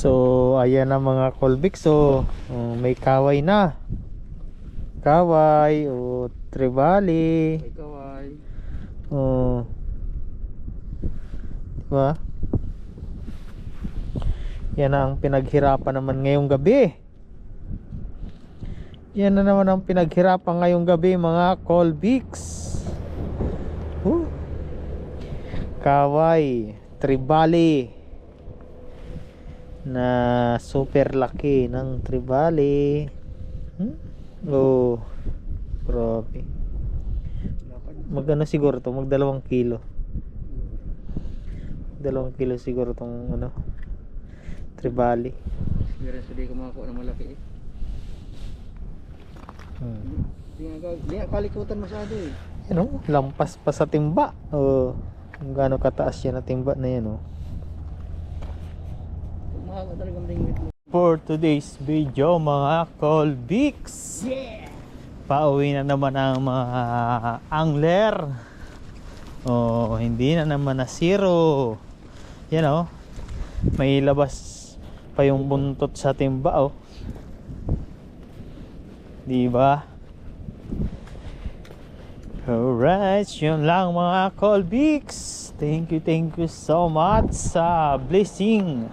So, ayan na mga kolbik. So, oh, may kaway na. Kaway o tribali. Ikaw ay. Oh. Diba? Yan ang pinaghirapan naman ngayong gabi. Yan na naman ang pinaghirapan ngayong gabi mga Colbix. Huh. Kaway, tribali na super laki ng tribali. Hmm? Oh, grabe. Magano siguro to, magdalawang kilo. Dalawang kilo siguro tong ano, tribali. Meron sa di ka makakuha ng malaki eh. Hmm. Di nga, kalikutan masyado eh. Yan oh, lampas pa sa timba. Oh, kung gaano kataas yan na timba na yan oh. Mahaba talagang ringwit mo. For today's video mga Colbix Yeah! Pauwi na naman ang mga angler Oh, hindi na naman na zero Yan oh May labas pa yung buntot sa timba oh Di ba? Alright, yun lang mga Colbix Thank you, thank you so much sa blessing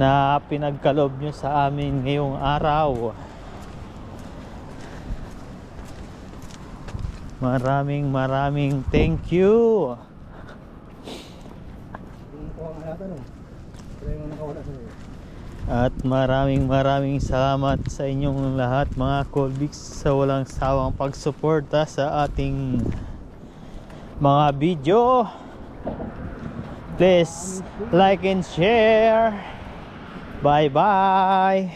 na pinagkalob nyo sa amin ngayong araw. Maraming maraming thank you. At maraming maraming salamat sa inyong lahat mga Colbix sa walang sawang pagsuporta sa ating mga video. Please like and share. Bye bye.